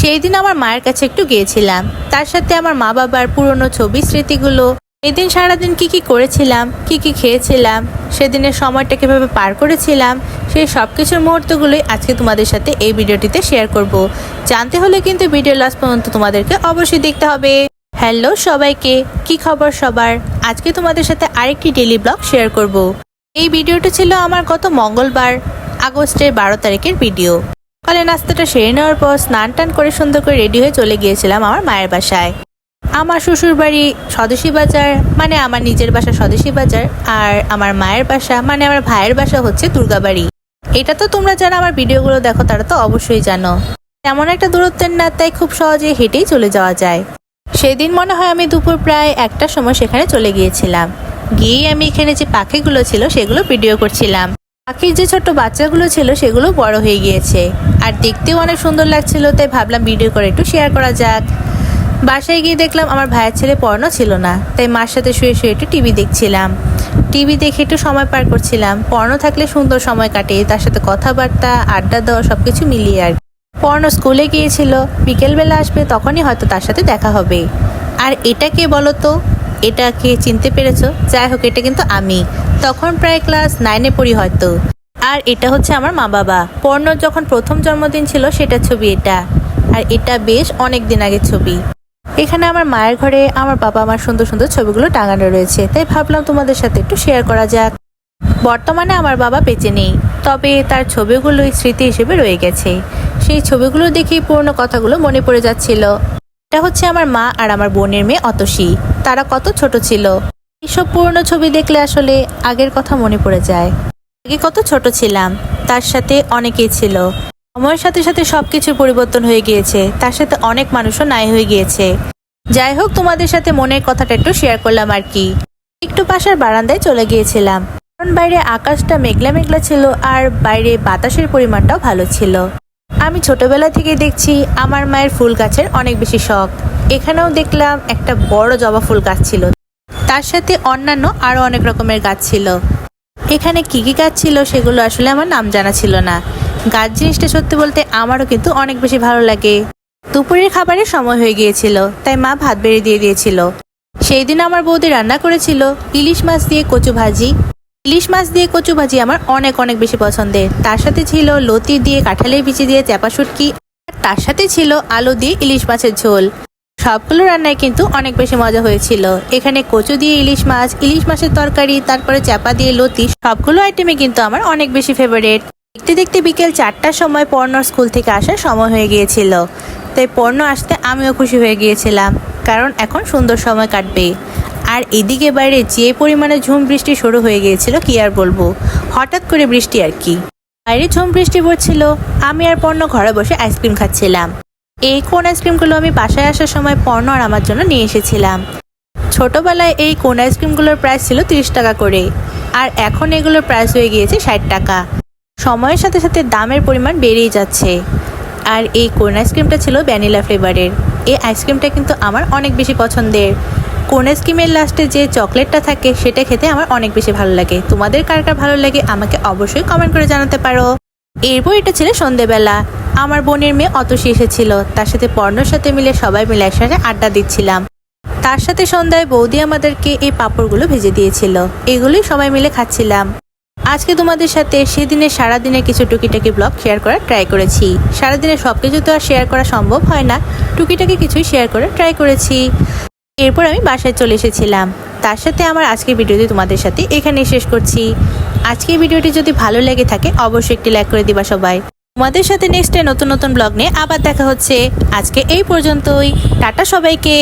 সেই দিন আমার মায়ের কাছে একটু গিয়েছিলাম। তার সাথে আমার মা বাবার পুরনো ছবি, স্মৃতিগুলো। এদিন সারাদিন কি কি করেছিলাম, কি কি খেয়েছিলাম, সেদিনের সময়টা কীভাবে পার করেছিলাম, সেই সব কিছুর মুহূর্তগুলোই আজকে তোমাদের সাথে এই ভিডিওটিতে শেয়ার করব। জানতে হলে কিন্তু ভিডিও লাস্ট পর্যন্ত তোমাদেরকে অবশ্যই দেখতে হবে। হ্যালো সবাইকে, কি খবর সবার? আজকে তোমাদের সাথে আরেকটি ডেলি ব্লগ শেয়ার করব। এই ভিডিওটা ছিল আমার গত মঙ্গলবার, আগস্টের বারো তারিখের ভিডিও সকালে নাস্তাটা সেরে নেওয়ার পর স্নান টান করে সুন্দর করে রেডি হয়ে চলে গিয়েছিলাম আমার মায়ের বাসায়। আমার শ্বশুর বাড়ি স্বদেশী বাজার মানে আমার নিজের বাসা স্বদেশী বাজার, আর আমার মায়ের বাসা মানে আমার ভাইয়ের বাসা হচ্ছে দুর্গাবাড়ি। এটা তো তোমরা যারা আমার ভিডিওগুলো দেখো, তারা তো অবশ্যই জানো। তেমন একটা দূরত্বের না, তাই খুব সহজে হেঁটেই চলে যাওয়া যায়। সেদিন মনে হয় আমি দুপুর প্রায় একটার সময় সেখানে চলে গিয়েছিলাম। গিয়েই আমি এখানে যে পাখিগুলো ছিল, সেগুলো ভিডিও করছিলাম। পাখির যে ছোট্ট বাচ্চাগুলো ছিল, সেগুলো বড় হয়ে গিয়েছে। আর দেখতেও অনেক সুন্দর লাগছিল, তাই ভাবলাম ভিডিও করে একটু শেয়ার করা যাক। বাসায় গিয়ে দেখলাম আমার ভাইয়ের ছেলে পড়ানো ছিল না, তাই মার সাথে শুয়ে শুয়ে একটু টিভি দেখছিলাম। টিভি দেখে একটু সময় পার করছিলাম। পড়ানো থাকলে সুন্দর সময় কাটে তার সাথে কথাবার্তা, আড্ডা দেওয়া সব কিছু মিলিয়ে আর। পড়ানো স্কুলে গিয়েছিল, বিকেলবেলা আসবে তখনই হয়তো তার সাথে দেখা হবে। আর এটা কে বলো তো এটা কে চিনতে পেরেছ? যাই হোক, এটা কিন্তু আমি। তখন প্রায় ক্লাস নাইনে পড়ি হয়তো। আর এটা হচ্ছে আমার মা বাবা। পর্ণর যখন প্রথম জন্মদিন ছিল, সেটা ছবি এটা। আর এটা বেশ অনেক দিন আগের ছবি। এখানে আমার মায়ের ঘরে আমার বাবা আমার সুন্দর সুন্দর ছবিগুলো টাঙানো রয়েছে। তাই ভাবলাম তোমাদের সাথে একটু শেয়ার করা যাক। বর্তমানে আমার বাবা বেঁচে নেই, তবে তার ছবিগুলোই স্মৃতি হিসেবে রয়ে গেছে। সেই ছবিগুলো দেখেই পুরনো কথাগুলো মনে পড়ে যাচ্ছিল। এটা হচ্ছে আমার মা আর আমার বোনের মেয়ে অতসী। তারা কত ছোট ছিল। এইসব পুরনো ছবি দেখলে আসলে আগের কথা মনে পড়ে যায়। আগে কত ছোট ছিলাম, তার সাথে অনেকেই ছিল। সময়ের সাথে সাথে সবকিছুর পরিবর্তন হয়ে গিয়েছে, তার সাথে অনেক মানুষও নাই হয়ে গিয়েছে। যাই হোক, তোমাদের সাথে মনের কথাটা একটু শেয়ার করলাম আর কি। একটু পাশের বারান্দায় চলে গিয়েছিলাম। কারণ বাইরে আকাশটা মেঘলা মেঘলা ছিল আর বাইরে বাতাসের পরিমাণটাও ভালো ছিল। আমি ছোটবেলা থেকে দেখছি আমার মায়ের ফুল গাছের অনেক বেশি শখ। এখানেও দেখলাম একটা বড় জবা ফুল গাছ ছিল। তার সাথে অন্যান্য আরও অনেক রকমের গাছ ছিল। এখানে কি কি গাছ ছিল সেগুলো আসলে আমার নাম জানা ছিল না। গাছ জিনিসটা সত্যি বলতে আমারও কিন্তু অনেক বেশি ভালো লাগে। দুপুরের খাবারের সময় হয়ে গিয়েছিল, তাই মা ভাত বেড়ে দিয়ে দিয়েছিল। সেই দিন আমার বৌদি রান্না করেছিল ইলিশ মাছ দিয়ে কচু ভাজি ইলিশ মাছ দিয়ে কচু ভাজি আমার অনেক অনেক বেশি পছন্দের। তার সাথে ছিল লতি দিয়ে কাঁঠালের বিচি দিয়ে চাপা শুটকি, আর তার সাথে ছিল আলু দিয়ে ইলিশ মাছের ঝোল। সবগুলো রান্নায় কিন্তু অনেক বেশি মজা হয়েছিল। এখানে কচু দিয়ে ইলিশ মাছ, ইলিশ মাছের তরকারি, তারপরে চাপা দিয়ে লতি, সবগুলো আইটেমে কিন্তু আমার অনেক বেশি ফেভারিট দেখতে দেখতে বিকেল চারটার সময় পর্ণর স্কুল থেকে আসার সময় হয়ে গিয়েছিল। তাই পর্ণ আসতে আমিও খুশি হয়ে গিয়েছিলাম। কারণ এখন সুন্দর সময় কাটবে। আর এদিকে বাইরে যে পরিমাণে ঝুম বৃষ্টি শুরু হয়ে গিয়েছিল, কি আর বলব? হঠাৎ করে বৃষ্টি আর কি। বাইরে ঝুম বৃষ্টি পড়ছিল, আমি আর পর্ণ ঘরে বসে আইসক্রিম খাচ্ছিলাম। এই কোন আইসক্রিমগুলো আমি বাসায় আসার সময় পর্ণ আর আমার জন্য নিয়ে এসেছিলাম। ছোটবেলায় এই কোন আইসক্রিমগুলোর প্রাইস ছিল তিরিশ টাকা করে, আর এখন এগুলোর প্রাইস হয়ে গিয়েছে ষাট টাকা। সময়ের সাথে সাথে দামের পরিমাণ বেড়েই যাচ্ছে। আর এই কোন আইসক্রিমটা ছিল ভ্যানিলা ফ্লেভারের। এই আইসক্রিমটা কিন্তু আমার অনেক বেশি পছন্দের। কোন আইসক্রিমের লাস্টে যে চকলেটটা থাকে, সেটা খেতে আমার অনেক বেশি ভালো লাগে। তোমাদের কার কার ভালো লাগে, আমাকে অবশ্যই কমেন্ট করে জানাতে পারো। এরপর এটা ছিল সন্ধেবেলা। আমার বোনের মেয়ে অতসী এসেছিল। তার সাথে পর্ণর সাথে মিলে সবাই মিলে একসাথে আড্ডা দিচ্ছিলাম। তার সাথে সন্ধ্যায় বৌদি আমাদেরকে এই পাঁপড়গুলো ভেজে দিয়েছিল। এগুলোই সবাই মিলে খাচ্ছিলাম। আজকে তোমাদের সাথে সেদিনের সারাদিনের কিছু টুকিটাকি ব্লগ শেয়ার করার ট্রাই করেছি। সারাদিনের সব কিছু তো আর শেয়ার করা সম্ভব হয় না। টুকিটাকি কিছুই শেয়ার করার ট্রাই করেছি। এরপর আমি বাসায় চলে এসেছিলাম। তার সাথে আমার আজকের ভিডিওটি তোমাদের সাথে এখানেই শেষ করছি। আজকের ভিডিওটি যদি ভালো লেগে থাকে, অবশ্যই একটি লাইক করে দিবা সবাই। তোমাদের সাথে নেক্সট নতুন নতুন ব্লগ নিয়ে আবার দেখা হচ্ছে। আজকে এই পর্যন্তই। টাটা সবাইকে।